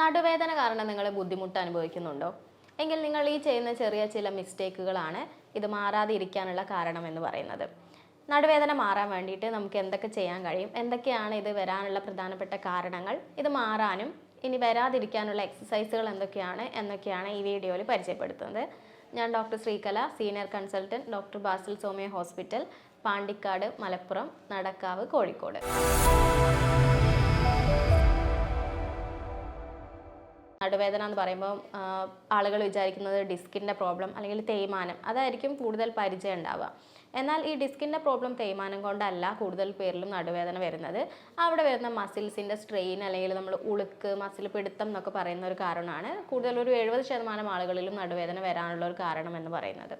നടുവേദന കാരണം നിങ്ങൾ ബുദ്ധിമുട്ട് അനുഭവിക്കുന്നുണ്ടോ? എങ്കിൽ നിങ്ങൾ ഈ ചെയ്യുന്ന ചെറിയ ചില മിസ്റ്റേക്കുകളാണ് ഇത് മാറാതെ ഇരിക്കാനുള്ള കാരണം എന്ന് പറയുന്നത്. നടുവേദന മാറാൻ വേണ്ടിയിട്ട് നമുക്ക് എന്തൊക്കെ ചെയ്യാൻ കഴിയും? എന്തൊക്കെയാണ് ഇത് വരാനുള്ള പ്രധാനപ്പെട്ട കാരണങ്ങൾ? ഇത് മാറാനും ഇനി വരാതിരിക്കാനുള്ള എക്സസൈസുകൾ എന്തൊക്കെയാണ്? എന്നൊക്കെയാണ് ഈ വീഡിയോയിൽ പരിചയപ്പെടുത്തുന്നത്. ഞാൻ doctor Sreekala senior consultant doctor Basil Soumya hospital Pandikkad Malappuram Nadakkavu Kozhikode. നടുവേദന എന്ന് പറയുമ്പോൾ ആളുകൾ വിചാരിക്കുന്നത് ഡിസ്കിന്റെ പ്രോബ്ലം അല്ലെങ്കിൽ തേയ്മാനം അതായിരിക്കും കൂടുതൽ പരിചയം ഉണ്ടാവുക. എന്നാൽ ഈ ഡിസ്കിന്റെ പ്രോബ്ലം തേയ്മാനം കൊണ്ടല്ല കൂടുതൽ പേരിലും നടുവേദന വരുന്നത്. അവിടെ വരുന്ന മസിൽസിന്റെ സ്ട്രെയിൻ അല്ലെങ്കിൽ നമ്മൾ ഉളുക്ക് മസിൽ പിടുത്തം എന്നൊക്കെ പറയുന്ന ഒരു കാരണമാണ്. കൂടുതൽ ഒരു എഴുപത് ശതമാനം ആളുകളിലും നടുവേദന വരാനുള്ള ഒരു കാരണം എന്ന് പറയുന്നത്.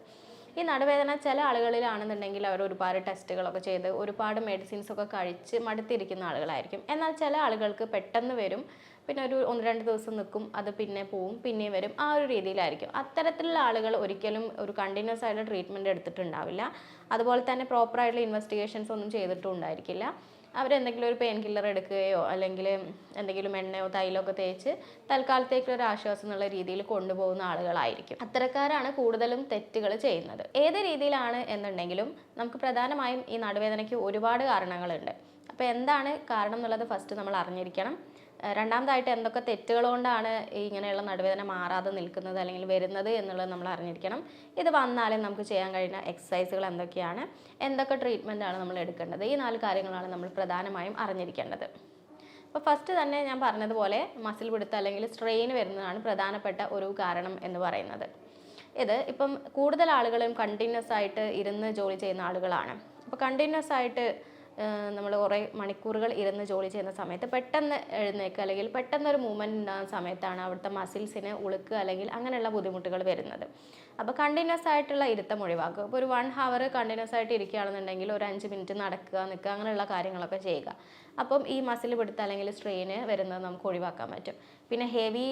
ഈ നടുവേദന ചില ആളുകളിലാണെന്നുണ്ടെങ്കിൽ അവർ ഒരുപാട് ടെസ്റ്റുകളൊക്കെ ചെയ്ത് ഒരുപാട് മെഡിസിൻസ് ഒക്കെ കഴിച്ച് മടുത്തിരിക്കുന്ന ആളുകളായിരിക്കും. എന്നാൽ ചില ആളുകൾക്ക് പെട്ടെന്ന് വരും പിന്നെ ഒരു ഒന്ന് രണ്ട് ദിവസം നിൽക്കും അത് പിന്നെ പോവും പിന്നെയും വരും. ആ ഒരു രീതിയിലായിരിക്കും. അത്തരത്തിലുള്ള ആളുകൾ ഒരിക്കലും ഒരു കണ്ടിന്യൂസ് ആയിട്ടുള്ള ട്രീറ്റ്മെന്റ് എടുത്തിട്ടുണ്ടാവില്ല. അതുപോലെ തന്നെ പ്രോപ്പറായിട്ടുള്ള ഇൻവെസ്റ്റിഗേഷൻസ് ഒന്നും ചെയ്തിട്ടും ഉണ്ടായിരിക്കില്ല. അവരെന്തെങ്കിലും ഒരു പെയിൻ കില്ലർ എടുക്കുകയോ അല്ലെങ്കിൽ എന്തെങ്കിലും എണ്ണയോ തൈലോ ഒക്കെ തേച്ച് തൽക്കാലത്തേക്കുള്ള ഒരു ആശ്വാസം എന്നുള്ള രീതിയിൽ കൊണ്ടുപോകുന്ന ആളുകളായിരിക്കും. അത്തരക്കാരാണ് കൂടുതലും തെറ്റുകൾ ചെയ്യുന്നത്. ഏത് രീതിയിലാണ് എന്നുണ്ടെങ്കിലും നമുക്ക് പ്രധാനമായും ഈ നടുവേദനയ്ക്ക് ഒരുപാട് കാരണങ്ങളുണ്ട്. അപ്പോൾ എന്താണ് കാരണം എന്നുള്ളത് ഫസ്റ്റ് നമ്മൾ അറിഞ്ഞിരിക്കണം. രണ്ടാമതായിട്ട് എന്തൊക്കെ തെറ്റുകൾ കൊണ്ടാണ് ഇങ്ങനെയുള്ള നടുവേദന മാറാതെ നിൽക്കുന്നത് അല്ലെങ്കിൽ വരുന്നത് എന്നുള്ളത് നമ്മൾ അറിഞ്ഞിരിക്കണം. ഇത് വന്നാലും നമുക്ക് ചെയ്യാൻ കഴിയുന്ന എക്സസൈസുകൾ എന്തൊക്കെയാണ്? എന്തൊക്കെ ട്രീറ്റ്മെന്റ് ആണ് നമ്മൾ എടുക്കേണ്ടത്? ഈ നാല് കാര്യങ്ങളാണ് നമ്മൾ പ്രധാനമായും അറിഞ്ഞിരിക്കേണ്ടത്. അപ്പോൾ ഫസ്റ്റ് തന്നെ ഞാൻ പറഞ്ഞതുപോലെ മസിൽ പിടുത്തം അല്ലെങ്കിൽ സ്ട്രെയിൻ വരുന്നതാണ് പ്രധാനപ്പെട്ട ഒരു കാരണം എന്ന് പറയുന്നത്. ഇത് ഇപ്പം കൂടുതൽ ആളുകളും കണ്ടിന്യൂസ് ആയിട്ട് ഇരുന്ന് ജോലി ചെയ്യുന്ന ആളുകളാണ്. അപ്പോൾ കണ്ടിന്യൂസ് ആയിട്ട് നമ്മൾ കുറേ മണിക്കൂറുകൾ ഇരുന്ന് ജോലി ചെയ്യുന്ന സമയത്ത് പെട്ടെന്ന് എഴുന്നേക്കുക അല്ലെങ്കിൽ പെട്ടെന്ന് ഒരു മൂവ്മെന്റ് ഉണ്ടാകുന്ന സമയത്താണ് അവിടുത്തെ മസിൽസിന് ഉളുക്കുക അല്ലെങ്കിൽ അങ്ങനെയുള്ള ബുദ്ധിമുട്ടുകൾ വരുന്നത്. അപ്പോൾ കണ്ടിന്യൂസ് ആയിട്ടുള്ള ഇരുത്തം ഒഴിവാക്കുക. ഇപ്പോൾ ഒരു വൺ ഹവർ കണ്ടിന്യൂസ് ആയിട്ട് ഇരിക്കുകയാണെന്നുണ്ടെങ്കിൽ ഒരു അഞ്ച് മിനിറ്റ് നടക്കുക നിൽക്കുക അങ്ങനെയുള്ള കാര്യങ്ങളൊക്കെ ചെയ്യുക. അപ്പം ഈ മസിൽ പിടുത്തം അല്ലെങ്കിൽ സ്ട്രെയിന് വരുന്നത് നമുക്ക് ഒഴിവാക്കാൻ പറ്റും. പിന്നെ ഹെവി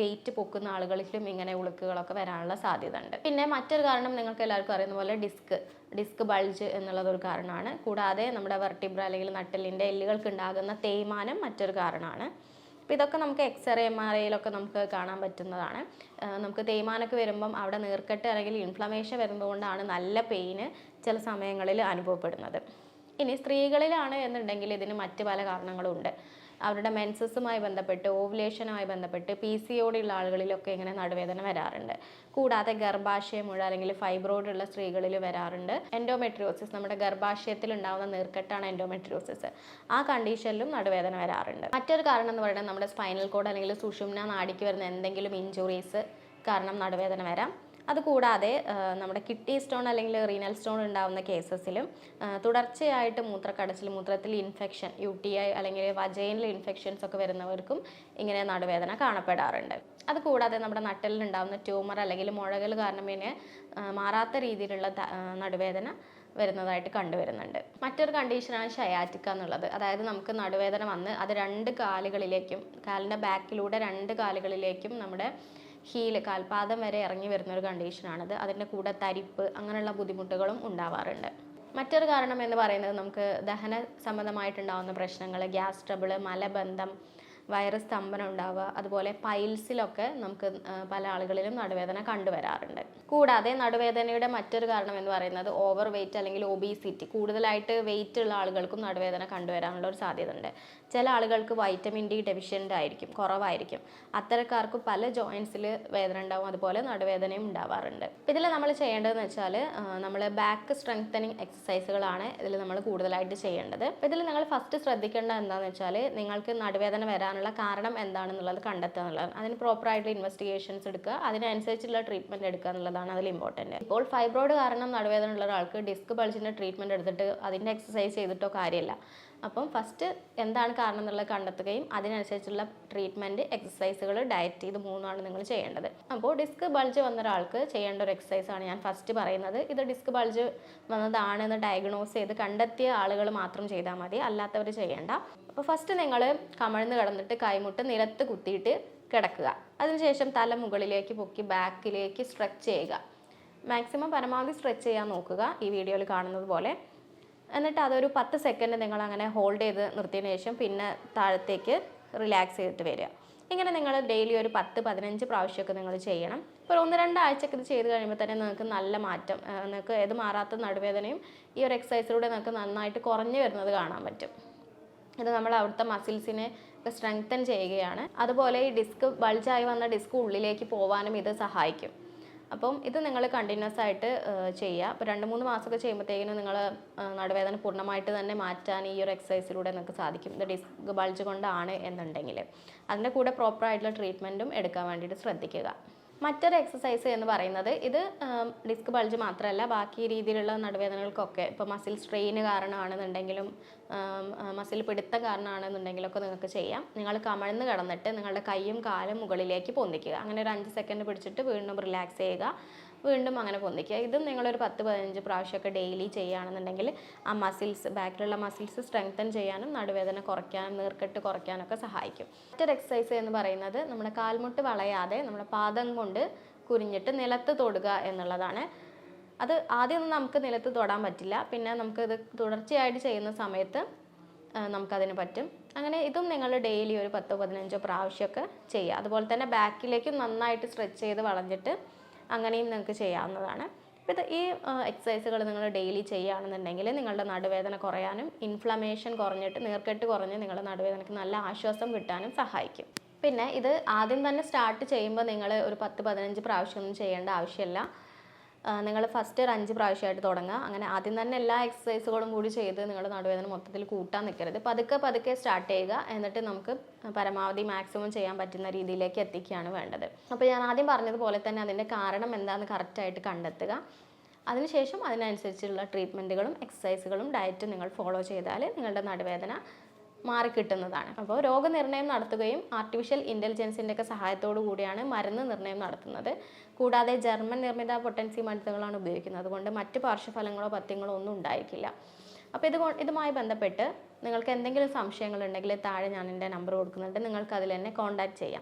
വെയിറ്റ് പൊക്കുന്ന ആളുകളിലും ഇങ്ങനെ ഉളുക്കുകളൊക്കെ വരാനുള്ള സാധ്യത ഉണ്ട് പിന്നെ മറ്റൊരു കാരണം നിങ്ങൾക്ക് എല്ലാവർക്കും അറിയുന്ന പോലെ ഡിസ്ക് ഡിസ്ക് ബൾജ് എന്നുള്ളതൊരു കാരണമാണ്. കൂടാതെ നമ്മുടെ വെർട്ടിബ്ര അല്ലെങ്കിൽ നട്ടലിന്റെ എല്ലുകൾക്ക് ഉണ്ടാകുന്ന തേയ്മാനം മറ്റൊരു കാരണമാണ്. അപ്പോൾ ഇതൊക്കെ നമുക്ക് എക്സ്റേ എം ആർ ഐയിലൊക്കെ നമുക്ക് കാണാൻ പറ്റുന്നതാണ്. നമുക്ക് തേയ്മാനൊക്കെ വരുമ്പം അവിടെ നീർക്കെട്ട് അല്ലെങ്കിൽ ഇൻഫ്ലമേഷൻ വരുന്നതുകൊണ്ടാണ് നല്ല പെയിന് ചില സമയങ്ങളിൽ അനുഭവപ്പെടുന്നത്. ഇനി സ്ത്രീകളിലാണ് എന്നുണ്ടെങ്കിൽ ഇതിന് മറ്റ് പല കാരണങ്ങളും ഉണ്ട് അവരുടെ മെൻസസുമായി ബന്ധപ്പെട്ട് ഓവുലേഷനുമായി ബന്ധപ്പെട്ട് പി സി ഉള്ള ആളുകളിലൊക്കെ ഇങ്ങനെ നടുവേദന വരാറുണ്ട്. കൂടാതെ ഗർഭാശയമുഴ അല്ലെങ്കിൽ ഫൈബ്രോയിഡ് ഉള്ള സ്ത്രീകളിൽ വരാറുണ്ട്. എൻഡോമെട്രിയോസിസ് നമ്മുടെ ഗർഭാശയത്തിൽ ഉണ്ടാകുന്ന നീർക്കെട്ടാണ് എൻഡോമെട്രിയോസിസ്. ആ കണ്ടീഷനിലും നടുവേദന വരാറുണ്ട്. മറ്റൊരു കാരണം എന്ന് പറയുന്നത് നമ്മുടെ സ്പൈനൽ കോഡ് അല്ലെങ്കിൽ സുഷുമ്ന നാടിക്ക് വരുന്ന എന്തെങ്കിലും ഇഞ്ചുറീസ് കാരണം നടുവേദന വരാം. അതുകൂടാതെ നമ്മുടെ കിഡ്നി സ്റ്റോൺ അല്ലെങ്കിൽ റീനൽ സ്റ്റോൺ ഉണ്ടാകുന്ന കേസസിലും തുടർച്ചയായിട്ട് മൂത്രക്കടച്ചിൽ മൂത്രത്തിൽ ഇൻഫെക്ഷൻ യു ടി ഐ അല്ലെങ്കിൽ വജൈനിൽ ഇൻഫെക്ഷൻസ് ഒക്കെ വരുന്നവർക്കും ഇങ്ങനെ നടുവേദന കാണപ്പെടാറുണ്ട്. അതുകൂടാതെ നമ്മുടെ നട്ടലിൽ ഉണ്ടാകുന്ന ട്യൂമർ അല്ലെങ്കിൽ മുഴകൾ കാരണം പിന്നെ മാറാത്ത രീതിയിലുള്ള നടുവേദന വരുന്നതായിട്ട് കണ്ടുവരുന്നുണ്ട്. മറ്റൊരു കണ്ടീഷനാണ് ഷയാറ്റിക്ക എന്നുള്ളത്. അതായത് നമുക്ക് നടുവേദന വന്ന് അത് രണ്ട് കാലുകളിലേക്കും കാലിന്റെ ബാക്കിലൂടെ രണ്ട് കാലുകളിലേക്കും നമ്മുടെ ഹീൽ കാൽപാദം വരെ ഇറങ്ങി വരുന്ന ഒരു കണ്ടീഷനാണിത് അതിന്റെ കൂടെ തരിപ്പ് അങ്ങനെയുള്ള ബുദ്ധിമുട്ടുകളും ഉണ്ടാവാറുണ്ട്. മറ്റൊരു കാരണം എന്ന് പറയുന്നത് നമുക്ക് ദഹന സംബന്ധമായിട്ടുണ്ടാകുന്ന പ്രശ്നങ്ങൾ ഗ്യാസ് ട്രബിൾ മലബന്ധം വയറ് സ്തംഭനം ഉണ്ടാവുക അതുപോലെ പൈൽസിലൊക്കെ നമുക്ക് പല ആളുകളിലും നടുവേദന കണ്ടുവരാറുണ്ട്. കൂടാതെ നടുവേദനയുടെ മറ്റൊരു കാരണം എന്ന് പറയുന്നത് ഓവർ വെയിറ്റ് അല്ലെങ്കിൽ ഒബീസിറ്റി കൂടുതലായിട്ട് വെയിറ്റ് ഉള്ള ആളുകൾക്കും നടുവേദന കണ്ടുവരാനുള്ള ഒരു സാധ്യത ഉണ്ട് ചില ആളുകൾക്ക് വൈറ്റമിൻ ഡി ഡെഫിഷ്യന്റ് ആയിരിക്കും കുറവായിരിക്കും. അത്തരക്കാർക്ക് പല ജോയിൻസിൽ വേദന ഉണ്ടാവും അതുപോലെ നടുവേദനയും ഉണ്ടാവാറുണ്ട്. ഇതിൽ നമ്മൾ ചെയ്യേണ്ടതെന്ന് വെച്ചാൽ നമ്മൾ ബാക്ക് സ്ട്രെങ്തനിങ് എക്സസൈസുകളാണ് ഇതിൽ നമ്മൾ കൂടുതലായിട്ട് ചെയ്യേണ്ടത്. ഇതിൽ നിങ്ങൾ ഫസ്റ്റ് ശ്രദ്ധിക്കേണ്ടത് എന്താണെന്ന് വെച്ചാൽ നിങ്ങൾക്ക് നടുവേദന വരാനുള്ള കാരണം എന്താണെന്നുള്ളത് കണ്ടെത്തുക എന്നുള്ളതാണ്. അതിന് പ്രോപ്പറായിട്ടുള്ള ഇൻവെസ്റ്റിഗേഷൻസ് എടുക്കുക അതിനനുസരിച്ചുള്ള ട്രീറ്റ്മെന്റ് എടുക്കുക എന്നുള്ളതാണ് അതിൽ ഇമ്പോർട്ടന്റ് ഇപ്പോൾ ഫൈബ്രോയിഡ് കാരണം നടുവേദന ഉള്ള ഒരാൾക്ക് ഡിസ്ക് ബൾജിന്റെ ട്രീറ്റ്മെന്റ് എടുത്തിട്ട് അതിന്റെ എക്സസൈസ് ചെയ്തിട്ടോ കാര്യമില്ല അപ്പം ഫസ്റ്റ് എന്താണ് കാരണം എന്നുള്ളത് കണ്ടെത്തുകയും അതിനനുസരിച്ചുള്ള ട്രീറ്റ്മെന്റ് എക്സസൈസുകൾ ഡയറ്റ് ഇത് മൂന്നാണ് നിങ്ങൾ ചെയ്യേണ്ടത്. അപ്പോൾ ഡിസ്ക് ബൾജ് വന്ന ഒരാൾക്ക് ചെയ്യേണ്ട ഒരു എക്സസൈസാണ് ഞാൻ ഫസ്റ്റ് പറയുന്നത്. ഇത് ഡിസ്ക് ബൾജ് വന്നതാണെന്ന് ഡയഗ്നോസ് ചെയ്ത് കണ്ടെത്തിയ ആളുകൾ മാത്രം ചെയ്താൽ മതി. അല്ലാത്തവർ ചെയ്യേണ്ട. അപ്പോൾ ഫസ്റ്റ് നിങ്ങൾ കമഴ്ന്ന് കിടന്നിട്ട് കൈമുട്ട് നിലത്ത് കുത്തിയിട്ട് കിടക്കുക. അതിനുശേഷം തല മുകളിലേക്ക് പൊക്കി ബാക്കിലേക്ക് സ്ട്രെച്ച് ചെയ്യുക. മാക്സിമം പരമാവധി സ്ട്രെച്ച് ചെയ്യാൻ നോക്കുക ഈ വീഡിയോയിൽ കാണുന്നത് പോലെ. എന്നിട്ട് അതൊരു പത്ത് സെക്കൻഡ് നിങ്ങൾ അങ്ങനെ ഹോൾഡ് ചെയ്ത് നിർത്തിയതിന് ശേഷം പിന്നെ താഴത്തേക്ക് റിലാക്സ് ചെയ്തിട്ട് വരിക. ഇങ്ങനെ നിങ്ങൾ ഡെയിലി ഒരു പത്ത് പതിനഞ്ച് പ്രാവശ്യമൊക്കെ നിങ്ങൾ ചെയ്യണം. ഇപ്പോൾ ഒന്ന് രണ്ടാഴ്ചയൊക്കെ ഇത് ചെയ്ത് കഴിയുമ്പോൾ തന്നെ നിങ്ങൾക്ക് നല്ല മാറ്റം നിങ്ങൾക്ക് ഏത് മാറാത്ത നടുവേദനയും ഈ ഒരു എക്സസൈസിലൂടെ നിങ്ങൾക്ക് നന്നായിട്ട് കുറഞ്ഞു വരുന്നത് കാണാൻ പറ്റും. ഇത് നമ്മൾ അവിടുത്തെ മസിൽസിനെ സ്ട്രെങ്തൻ ചെയ്യുകയാണ്. അതുപോലെ ഈ ഡിസ്ക് ബൾജായി വന്ന ഡിസ്ക് ഉള്ളിലേക്ക് പോകാനും ഇത് സഹായിക്കും. അപ്പം ഇത് നിങ്ങൾ കണ്ടിന്യൂസ് ആയിട്ട് ചെയ്യുക. അപ്പോൾ രണ്ട് മൂന്ന് മാസമൊക്കെ ചെയ്യുമ്പോഴത്തേക്കിനും നിങ്ങൾ നടുവേദന പൂർണമായിട്ട് തന്നെ മാറ്റാൻ ഈ ഒരു എക്സസൈസിലൂടെ നിങ്ങൾക്ക് സാധിക്കും. ഇത് ഡിസ്ക് ബൾജ് കൊണ്ടാണ് എന്നുണ്ടെങ്കിൽ. അതിന്റെ കൂടെ പ്രോപ്പറായിട്ടുള്ള ട്രീറ്റ്മെന്റും എടുക്കാൻ വേണ്ടിയിട്ട് ശ്രദ്ധിക്കുക. മറ്റൊരു എക്സസൈസ് എന്ന് പറയുന്നത് ഇത് ഡിസ്ക് ബൾജ് മാത്രമല്ല ബാക്കി രീതിയിലുള്ള നടുവേദനകൾക്കൊക്കെ ഇപ്പോൾ മസിൽ സ്ട്രെയിൻ കാരണമാണെന്നുണ്ടെങ്കിലും മസിൽ പിടുത്തം കാരണമാണെന്നുണ്ടെങ്കിലൊക്കെ നിങ്ങൾക്ക് ചെയ്യാം. നിങ്ങൾ കമഴ്ന്ന് കിടന്നിട്ട് നിങ്ങളുടെ കൈയും കാലും മുകളിലേക്ക് പൊന്തിക്കുക. അങ്ങനെ ഒരു അഞ്ച് സെക്കൻഡ് പിടിച്ചിട്ട് വീണ്ടും റിലാക്സ് ചെയ്യുക. വീണ്ടും അങ്ങനെ പൊന്തിക്കുക. ഇതും നിങ്ങളൊരു പത്ത് പതിനഞ്ച് പ്രാവശ്യമൊക്കെ ഡെയിലി ചെയ്യുകയാണെന്നുണ്ടെങ്കിൽ ആ മസിൽസ് ബാക്കിലുള്ള മസിൽസ് സ്ട്രെങ്തൻ ചെയ്യാനും നടുവേദന കുറയ്ക്കാനും നീർക്കെട്ട് കുറയ്ക്കാനൊക്കെ സഹായിക്കും. മറ്റൊരു എക്സസൈസ് എന്ന് പറയുന്നത് നമ്മുടെ കാൽമുട്ട് വളയാതെ നമ്മുടെ പാദം കൊണ്ട് കുരിഞ്ഞിട്ട് നിലത്ത് തൊടുക എന്നുള്ളതാണ്. അത് ആദ്യമൊന്നും നമുക്ക് നിലത്ത് തൊടാൻ പറ്റില്ല. പിന്നെ നമുക്കത് തുടർച്ചയായിട്ട് ചെയ്യുന്ന സമയത്ത് നമുക്കതിന് പറ്റും. അങ്ങനെ ഇതും നിങ്ങൾ ഡെയിലി ഒരു പത്തോ പതിനഞ്ചോ പ്രാവശ്യമൊക്കെ ചെയ്യുക. അതുപോലെ തന്നെ ബാക്കിലേക്കും നന്നായിട്ട് സ്ട്രെച്ച് ചെയ്ത് വളഞ്ഞിട്ട് അങ്ങനെയും നിങ്ങൾക്ക് ചെയ്യാവുന്നതാണ്. അപ്പോൾ ഇത് ഈ എക്സസൈസുകൾ നിങ്ങൾ ഡെയിലി ചെയ്യുകയാണെന്നുണ്ടെങ്കിൽ നിങ്ങളുടെ നടുവേദന കുറയാനും ഇൻഫ്ലമേഷൻ കുറഞ്ഞിട്ട് നീർക്കെട്ട് കുറഞ്ഞ് നിങ്ങളുടെ നടുവേദനയ്ക്ക് നല്ല ആശ്വാസം കിട്ടാനും സഹായിക്കും. പിന്നെ ഇത് ആദ്യം തന്നെ സ്റ്റാർട്ട് ചെയ്യുമ്പോൾ നിങ്ങൾ ഒരു പത്ത് പതിനഞ്ച് പ്രാവശ്യമൊന്നും ചെയ്യേണ്ട ആവശ്യമില്ല. നിങ്ങൾ ഫസ്റ്റ് ഒരു അഞ്ച് പ്രാവശ്യമായിട്ട് തുടങ്ങുക. അങ്ങനെ ആദ്യം തന്നെ എല്ലാ എക്സസൈസുകളും കൂടി ചെയ്ത് നിങ്ങളുടെ നടുവേദന മൊത്തത്തിൽ കൂട്ടാൻ നിൽക്കരുത്. പതുക്കെ പതുക്കെ സ്റ്റാർട്ട് ചെയ്യുക. എന്നിട്ട് നമുക്ക് പരമാവധി മാക്സിമം ചെയ്യാൻ പറ്റുന്ന രീതിയിലേക്ക് എത്തിക്കുകയാണ് വേണ്ടത്. അപ്പോൾ ഞാൻ ആദ്യം പറഞ്ഞതുപോലെ തന്നെ അതിന്റെ കാരണം എന്താണെന്ന് കറക്റ്റായിട്ട് കണ്ടെത്തുക. അതിനുശേഷം അതിനനുസരിച്ചുള്ള ട്രീറ്റ്മെന്റുകളും എക്സസൈസുകളും ഡയറ്റും നിങ്ങൾ ഫോളോ ചെയ്താൽ നിങ്ങളുടെ നടുവേദന മാറിക്കിട്ടുന്നതാണ്. അപ്പോൾ രോഗനിർണയം നടത്തുകയും ആർട്ടിഫിഷ്യൽ ഇന്റലിജൻസിന്റെ ഒക്കെ സഹായത്തോടു കൂടിയാണ് മരുന്ന് നിർണയം നടത്തുന്നത്. കൂടാതെ ജർമ്മൻ നിർമ്മിത പൊട്ടൻസി മരുന്നുകളാണ് ഉപയോഗിക്കുന്നത്. അതുകൊണ്ട് മറ്റ് പാർശ്വഫലങ്ങളോ പഥ്യങ്ങളോ ഒന്നും ഉണ്ടായിരിക്കില്ല അപ്പോൾ ഇത് ഇതുമായി ബന്ധപ്പെട്ട് നിങ്ങൾക്ക് എന്തെങ്കിലും സംശയങ്ങളുണ്ടെങ്കിൽ താഴെ ഞാൻ എന്റെ നമ്പർ കൊടുക്കുന്നുണ്ട്. നിങ്ങൾക്ക് അതിൽ എന്നെ കോൺടാക്ട് ചെയ്യാം.